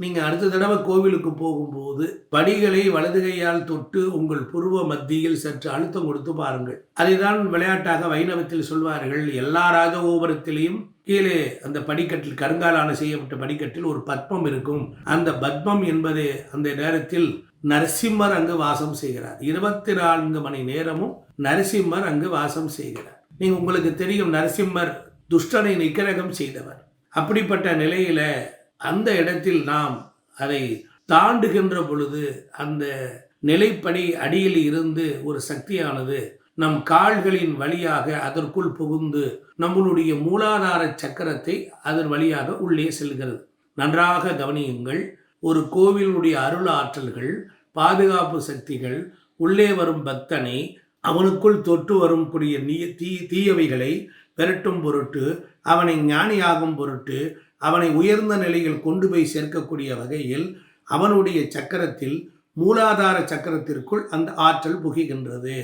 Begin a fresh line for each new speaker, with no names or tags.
நீங்கள் அடுத்த தடவை கோவிலுக்கு போகும்போது படிகளை வலது கையால் தொட்டு உங்கள் புருவ மத்தியில் சற்று அழுத்தம் கொடுத்து பாருங்கள். அதைதான் விளையாட்டாக வைணவத்தில் சொல்வார்கள். எல்லா ராஜகோபுரத்திலையும் கீழே அந்த படிக்கட்டில் கருங்காலான செய்யப்பட்ட படிக்கட்டில் ஒரு பத்மம் இருக்கும். அந்த பத்மம் என்பது அந்த நேரத்தில் நரசிம்மர் அங்கு வாசம் செய்கிறார். இருபத்தி நான்கு மணி நேரமும் நரசிம்மர் அங்கு வாசம் செய்கிறார். நீங்கள் உங்களுக்கு தெரியும் நரசிம்மர் துஷ்டனை நிக்கிரகம் செய்தவர். அப்படிப்பட்ட நிலையில அந்த இடத்தில் நாம் அதை தாண்டுகின்ற பொழுது அந்த நிலைப்படி அடியில் இருந்து ஒரு சக்தியானது நம் கால்களின் வழியாக அதற்குள் புகுந்து நம்மளுடைய மூலாதார சக்கரத்தை அதன் வழியாக உள்ளே செல்கிறது. நன்றாக கவனியுங்கள் ஒரு கோவிலுடைய அருள் ஆற்றல்கள் பாதுகாப்பு சக்திகள் உள்ளே வரும் பக்தனை அவனுக்குள் தொட்டு வரும் கூடிய நீ தீ தீயவைகளை விரட்டும் பொருட்டு அவனை ஞானியாகும் பொருட்டு அவனை உயர்ந்த நிலையில் கொண்டு போய் சேர்க்கக்கூடிய வகையில் அவனுடைய சக்கரத்தில் மூலாதார சக்கரத்திற்குள் அந்த ஆற்றல் புகுகின்றது.